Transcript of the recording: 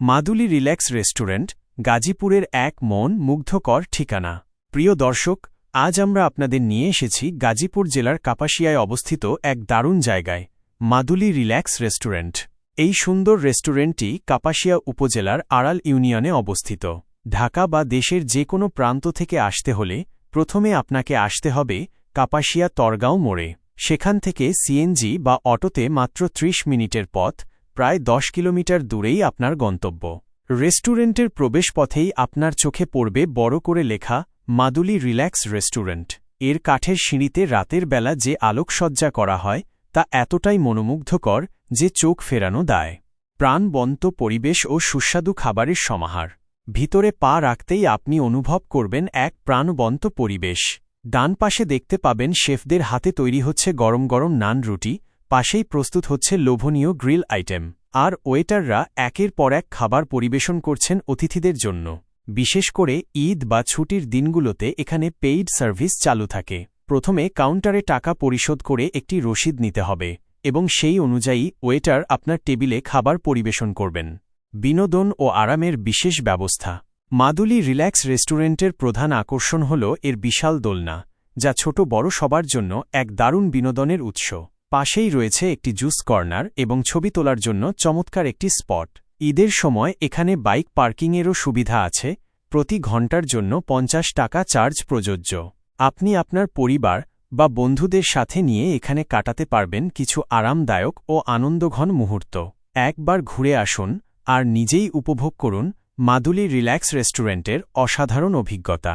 মাদুলি relax restaurant, গাজীপুরের এক মন মুগ্ধকর ঠিকানা। প্রিয় দর্শক, আজ আমরা আপনাদের নিয়ে এসেছি গাজীপুর জেলার কাপাসিয়ায় অবস্থিত এক দারুণ জায়গায়, মাদুলি রিল্যাক্স রেস্টুরেন্ট। এই সুন্দর রেস্টুরেন্টটি কাপাসিয়া উপজেলার আড়াল ইউনিয়নে অবস্থিত। ঢাকা বা দেশের যে কোনো প্রান্ত থেকে আসতে হলে প্রথমে আপনাকে আসতে হবে কাপাসিয়া তরগাঁও মোড়ে। সেখান থেকে সিএনজি বা অটোতে মাত্র ৩০ মিনিটের পথ প্রায় ১০ কিলোমিটার দূরেই আপনার গন্তব্য। রেস্টুরেন্টের প্রবেশপথেই আপনার চোখে পড়বে বড় করে লেখা, মাদুলি রিল্যাক্স রেস্টুরেন্ট। এর কাঠের সিঁড়িতে রাতের বেলা যে আলোকসজ্জা করা হয়, তা এতটাই মনোমুগ্ধকর যে চোখ ফেরানো দায়। প্রাণবন্ত পরিবেশ ও সুস্বাদু খাবারের সমাহার। ভিতরে পা রাখতেই আপনি অনুভব করবেন এক প্রাণবন্ত পরিবেশ। ডান পাশে দেখতে পাবেন শেফদের হাতে তৈরি হচ্ছে গরম গরম নান রুটি পাশেই প্রস্তুত হচ্ছে লোভনীয় গ্রিল আইটেম। আর ওয়েটাররা একের পর এক খাবার পরিবেশন করছেন অতিথিদের জন্য। বিশেষ করে ঈদ বা ছুটির দিনগুলোতে এখানে পেইড সার্ভিস চালু থাকে। প্রথমে কাউন্টারে টাকা পরিশোধ করে একটি রসিদ নিতে হবে এবং সেই অনুযায়ী ওয়েটার আপনার টেবিলে খাবার পরিবেশন করবেন। বিনোদন ও আরামের বিশেষ ব্যবস্থা। মাদুলি রিল্যাক্স রেস্টুরেন্টের প্রধান আকর্ষণ হল এর বিশাল দোলনা, যা ছোট বড় সবার জন্য এক দারুণ বিনোদনের উৎস। পাশেই রয়েছে একটি জুস কর্নার এবং ছবি তোলার জন্য চমৎকার একটি স্পট। ঈদের সময় এখানে বাইক পার্কিংয়েরও সুবিধা আছে। প্রতি ঘণ্টার জন্য পঞ্চাশ টাকা চার্জ প্রযোজ্য। আপনি আপনার পরিবার বা বন্ধুদের সাথে নিয়ে এখানে কাটাতে পারবেন কিছু আরামদায়ক ও আনন্দঘন মুহূর্ত। একবার ঘুরে আসুন আর নিজেই উপভোগ করুন মাদুলি রিল্যাক্স রেস্টুরেন্টের অসাধারণ অভিজ্ঞতা।